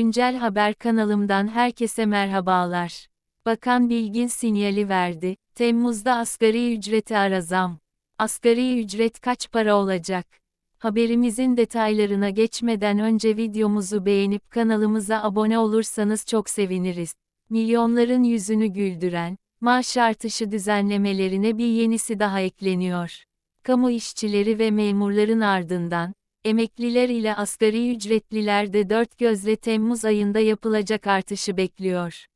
Güncel Haber kanalımdan herkese merhabalar. Bakan Bilgin sinyali verdi. Temmuz'da asgari ücreti ara zam. Asgari ücret kaç para olacak? Haberimizin detaylarına geçmeden önce videomuzu beğenip kanalımıza abone olursanız çok seviniriz. Milyonların yüzünü güldüren, maaş artışı düzenlemelerine bir yenisi daha ekleniyor. Kamu işçileri ve memurların ardından, Emekliler ile asgari ücretliler de dört gözle Temmuz ayında yapılacak artışı bekliyor.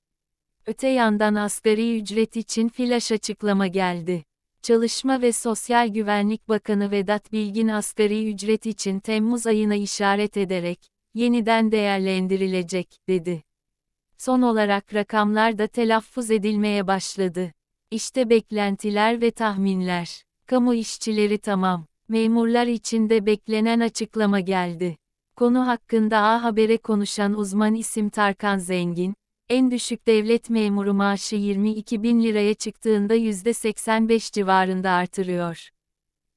Öte yandan asgari ücret için flash açıklama geldi. Çalışma ve Sosyal Güvenlik Bakanı Vedat Bilgin asgari ücret için Temmuz ayına işaret ederek, yeniden değerlendirilecek, dedi. Son olarak rakamlar da telaffuz edilmeye başladı. İşte beklentiler ve tahminler. Kamu işçileri tamam. Memurlar için de beklenen açıklama geldi. Konu hakkında A Haber'e konuşan uzman isim Tarkan Zengin, en düşük devlet memuru maaşı 22 bin liraya çıktığında %85 civarında artırıyor.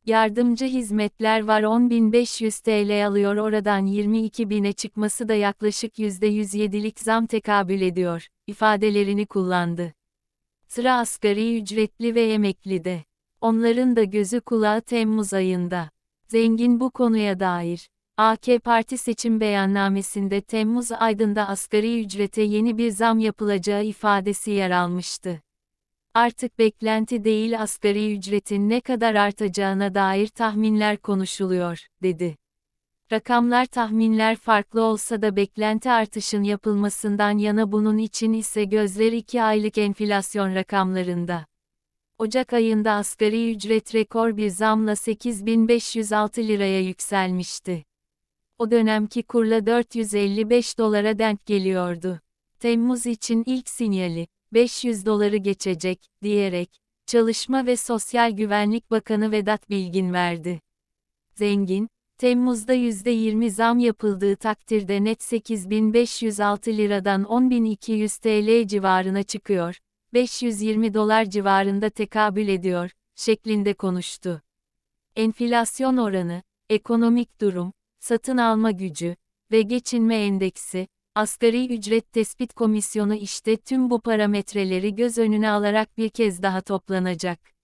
Yardımcı hizmetler var 10.500 TL alıyor oradan 22 bine çıkması da yaklaşık %107'lik zam tekabül ediyor, ifadelerini kullandı. Sıra asgari ücretli ve emekli de. Onların da gözü kulağı Temmuz ayında. Zengin bu konuya dair. AK Parti seçim beyannamesinde Temmuz ayında asgari ücrete yeni bir zam yapılacağı ifadesi yer almıştı. Artık beklenti değil asgari ücretin ne kadar artacağına dair tahminler konuşuluyor, dedi. Rakamlar tahminler farklı olsa da beklenti artışın yapılmasından yana bunun için ise gözler 2 aylık enflasyon rakamlarında. Ocak ayında asgari ücret rekor bir zamla 8506 liraya yükselmişti. O dönemki kurla 455 dolara denk geliyordu. Temmuz için ilk sinyali, 500 doları geçecek, diyerek, Çalışma ve Sosyal Güvenlik Bakanı Vedat Bilgin verdi. Zengin, Temmuz'da %20 zam yapıldığı takdirde net 8506 liradan 10200 TL civarına çıkıyor, 520 dolar civarında tekabül ediyor, şeklinde konuştu. Enflasyon oranı, ekonomik durum, satın alma gücü ve geçinme endeksi, asgari ücret tespit komisyonu işte tüm bu parametreleri göz önüne alarak bir kez daha toplanacak.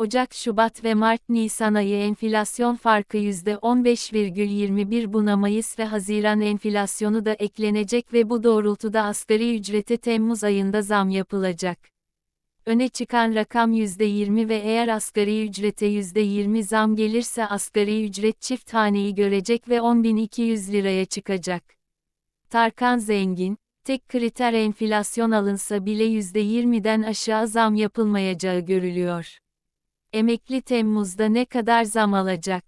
Ocak, Şubat ve Mart-Nisan ayı enflasyon farkı %15,21 buna Mayıs ve Haziran enflasyonu da eklenecek ve bu doğrultuda asgari ücrete Temmuz ayında zam yapılacak. Öne çıkan rakam %20 ve eğer asgari ücrete %20 zam gelirse asgari ücret çift haneyi görecek ve 10.200 liraya çıkacak. Tarkan Zengin, tek kriter enflasyon alınsa bile %20'den aşağı zam yapılmayacağı görülüyor. Emekli Temmuz'da ne kadar zam alacak?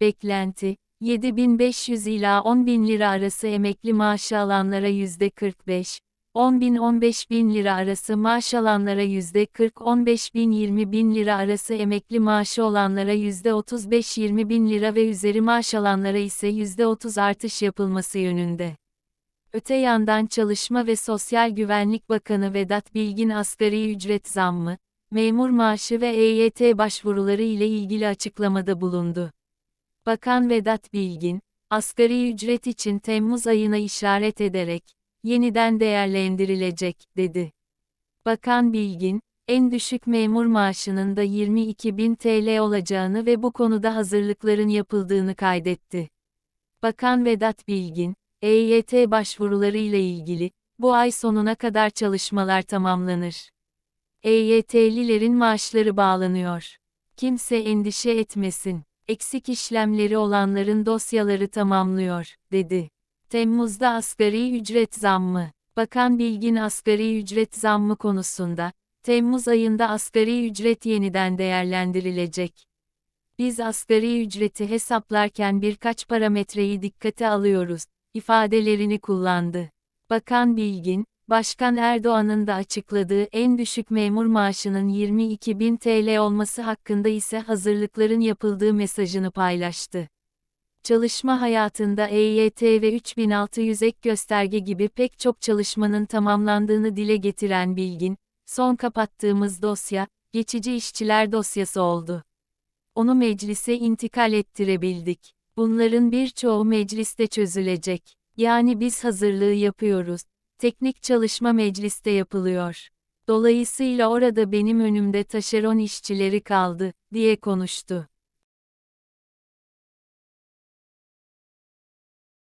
Beklenti, 7500 ila 10.000 lira arası emekli maaşı alanlara %45, 10 bin 15 bin lira arası maaş alanlara %40, 15 bin 20 bin lira arası emekli maaşı olanlara %35 20 bin lira ve üzeri maaş alanlara ise %30 artış yapılması yönünde. Öte yandan Çalışma ve Sosyal Güvenlik Bakanı Vedat Bilgin asgari ücret zammı, memur maaşı ve EYT başvuruları ile ilgili açıklamada bulundu. Bakan Vedat Bilgin, asgari ücret için Temmuz ayına işaret ederek, yeniden değerlendirilecek, dedi. Bakan Bilgin, en düşük memur maaşının da 22 bin TL olacağını ve bu konuda hazırlıkların yapıldığını kaydetti. Bakan Vedat Bilgin, EYT başvuruları ile ilgili, bu ay sonuna kadar çalışmalar tamamlanır. EYT'lilerin maaşları bağlanıyor. Kimse endişe etmesin. Eksik işlemleri olanların dosyaları tamamlıyor, dedi. Temmuz'da asgari ücret zammı. Bakan Bilgin asgari ücret zammı konusunda, Temmuz ayında asgari ücret yeniden değerlendirilecek. Biz asgari ücreti hesaplarken birkaç parametreyi dikkate alıyoruz, ifadelerini kullandı. Bakan Bilgin, Başkan Erdoğan'ın da açıkladığı en düşük memur maaşının 22 bin TL olması hakkında ise hazırlıkların yapıldığı mesajını paylaştı. Çalışma hayatında EYT ve 3600 ek gösterge gibi pek çok çalışmanın tamamlandığını dile getiren Bilgin, son kapattığımız dosya, geçici işçiler dosyası oldu. Onu meclise intikal ettirebildik. Bunların birçoğu mecliste çözülecek. Yani biz hazırlığı yapıyoruz. Teknik çalışma mecliste yapılıyor. Dolayısıyla orada benim önümde taşeron işçileri kaldı, diye konuştu.